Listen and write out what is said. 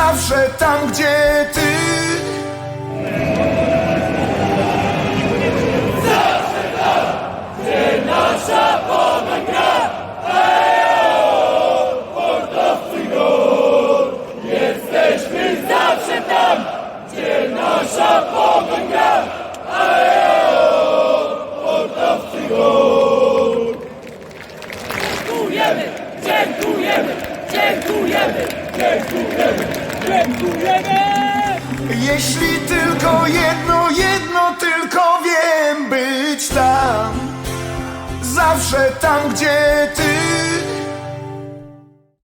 Zawsze tam, gdzie ty Zawsze tam, gdzie nasza pogoń gra. Dziękujemy, dziękujemy, dziękujemy, dziękujemy, dziękujemy. Jeśli tylko jedno, jedno tylko wiem Być tam. Zawsze tam, gdzie ty